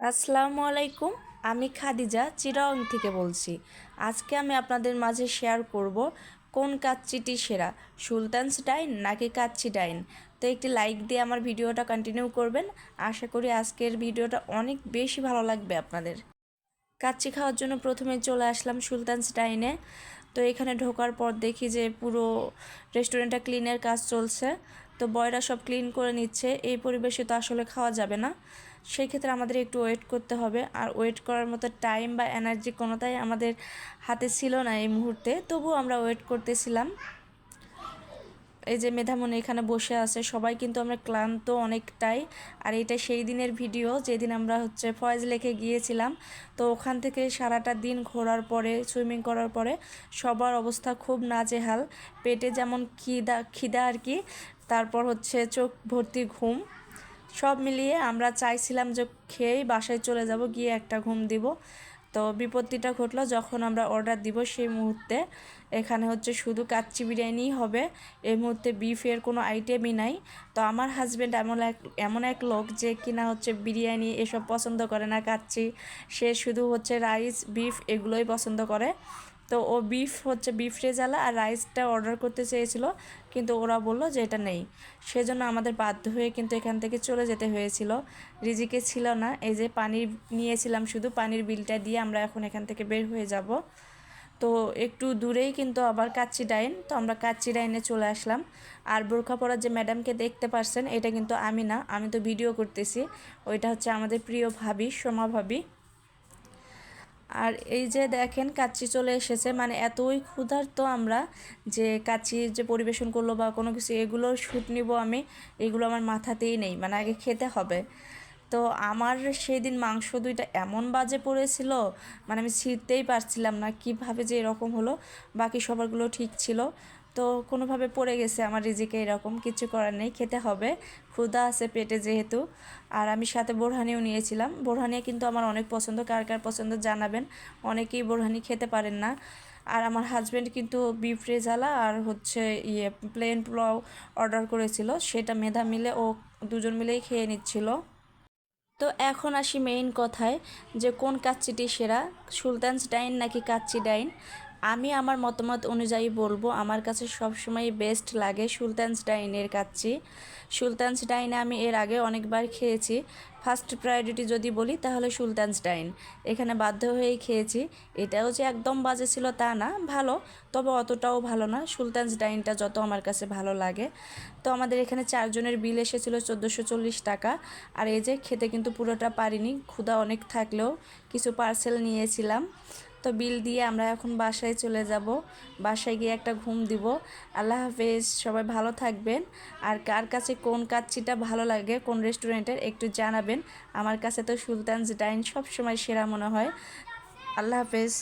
আসসালামু আলাইকুম, আমি খাদিজা চিরাং থেকে বলছি। আজকে আমি আপনাদের মাঝে শেয়ার করব কোন কাচ্চিটি সেরা সুলতানস ডাইন নাকি কাচ্চি ডাইন? তো একটি লাইক দিয়ে আমার ভিডিওটা কন্টিনিউ করবেন। আশা করি আজকের ভিডিওটা অনেক বেশি ভালো লাগবে আপনাদের। কাচ্চি খাওয়ার জন্য প্রথমে চলে আসলাম সুলতানস ডাইনে তো এখানে ঢোকার পর দেখি যে পুরো রেস্টুরেন্টটা ক্লিনের কাজ চলছে। তো বয়রা সব ক্লিন করে নিচ্ছে। এই পরিবেশে তো আসলে খাওয়া যাবে না। সেই ক্ষেত্রে আমাদের একটু ওয়েট করতে হবে। আর ওয়েট করার মতো টাইম বা এনার্জি কোনোটাই আমাদের হাতে ছিল না এই মুহূর্তে। তবুও আমরা ওয়েট করতেছিলাম। এই যে মেধামনি এখানে বসে আছে, সবাই কিন্তু আমরা ক্লান্ত অনেকটাই। আর এটা সেই দিনের ভিডিও যেদিন আমরা হচ্ছে ফয়েজ লেকে গিয়েছিলাম। তো ওখান থেকে সারাটা দিন ঘোরার পরে সুইমিং করার পরে সবার অবস্থা খুব নাজেহাল। পেটে যেমন খিদা খিদা আর কি, তারপর হচ্ছে চোখ ভর্তি ঘুম। সব মিলিয়ে আমরা চাইছিলাম যে খেয়েই বাসায় চলে যাব, গিয়ে একটা ঘুম দিব। তো বিপত্তিটা ঘটলো, যখন আমরা অর্ডার দিব সেই মুহূর্তে, এখানে হচ্ছে শুধু কাচ্চি বিরিয়ানিই হবে। এই মুহূর্তে বিফের কোনো আইটেমই নাই। তো আমার হাজব্যান্ড এমন এক এমন এক লোক যে কিনা হচ্ছে বিরিয়ানি এসব পছন্দ করে না, কাচ্চি। সে শুধু হচ্ছে রাইস বিফ এগুলোই পছন্দ করে। তো ও বিফ হচ্ছে বিফ রেজালা আর রাইসটা অর্ডার করতে চেয়েছিল, কিন্তু ওরা বলল যে এটা নেই। সেজন্য আমাদের বাধ্য হয়ে কিন্তু এখান থেকে চলে যেতে হয়েছিল। রিজিকে ছিল না, এই যে পানির নিয়েছিলাম শুধু পানির বিলটা দিয়ে আমরা এখন এখান থেকে বের হয়ে যাব। তো একটু দূরেই কিন্তু আবার কাচ্চি ডাইন, তো আমরা কাচ্চি ডাইনে চলে আসলাম। আর বোরখা পরার যে ম্যাডামকে দেখতে পারছেন, এটা কিন্তু আমি না, আমি তো ভিডিও করতেছি। ওইটা হচ্ছে আমাদের প্রিয় ভাবি, সোমা ভাবি। আর এই যে দেখেন, কাচ্চি চলে এসেছে। মানে এতই ক্ষুধার্ত আমরা যে কাচ্চি যে পরিবেশন করল বা কোনো কিছু, এগুলো শ্যুট নিব আমি, এগুলো আমার মাথাতেই নেই। মানে আগে খেতে হবে। তো আমার সেই দিন মাংস দুইটা এমন বাজে পড়েছিল মানে আমি ছিঁড়তেই পারছিলাম না, কীভাবে যে এরকম হলো। বাকি সবারগুলো ঠিক ছিল। তো কোনোভাবে পড়ে গেছে, আমার রিজিকে এরকম কিছু করার নেই, খেতে হবে। ক্ষুদা আছে পেটে যেহেতু। আর আমি সাথে বোরহানিও নিয়েছিলাম। বোরহানিয়া কিন্তু আমার অনেক পছন্দ, কার কার পছন্দ জানাবেন। অনেকেই বোরহানি খেতে পারেন না। আর আমার হাজব্যান্ড কিন্তু বিফ রেজালা আর হচ্ছে ইয়ে প্লেন পোলাও অর্ডার করেছিল। সেটা মেধা মিলে ও দুজন মিলেই খেয়ে নিচ্ছিল। তো এখন আসি মেইন কথায় যে কোন কাচ্চিটি সেরা? সুলতানস ডাইন নাকি কাচ্চি ডাইন? আমি আমার মতামত অনুযায়ী বলব, আমার কাছে সবসময় বেস্ট লাগে সুলতানস ডাইনের কাচ্চি। সুলতানস ডাইনে আমি এর আগে অনেকবার খেয়েছি। ফার্স্ট প্রায়োরিটি যদি বলি, তাহলে সুলতানস ডাইন। এখানে বাধ্য হয়েই খেয়েছি। এটাও যে একদম বাজে ছিল তা না, ভালো। তবে অতটাও ভালো না। সুলতানস ডাইনটা যত আমার কাছে ভালো লাগে। তো আমাদের এখানে চারজনের বিল এসেছিল চোদ্দোশো চল্লিশ টাকা। আর এই যে খেতে কিন্তু পুরোটা পারিনি, ক্ষুধা অনেক থাকলেও কিছু পার্সেল নিয়েছিলাম। তো বিল দিয়ে আমরা এখন বাসায় চলে যাব। বাসায় গিয়ে একটা ঘুম দিব। আল্লাহ হাফেজ, সবাই ভালো থাকবেন। আর কার কাছে কোন কাচ্ছিটা ভালো লাগে, কোন রেস্টুরেন্টের একটু জানাবেন। আমার কাছে তো সুলতানস ডাইন সবসময় সেরা মনে হয়। আল্লাহ হাফেজ।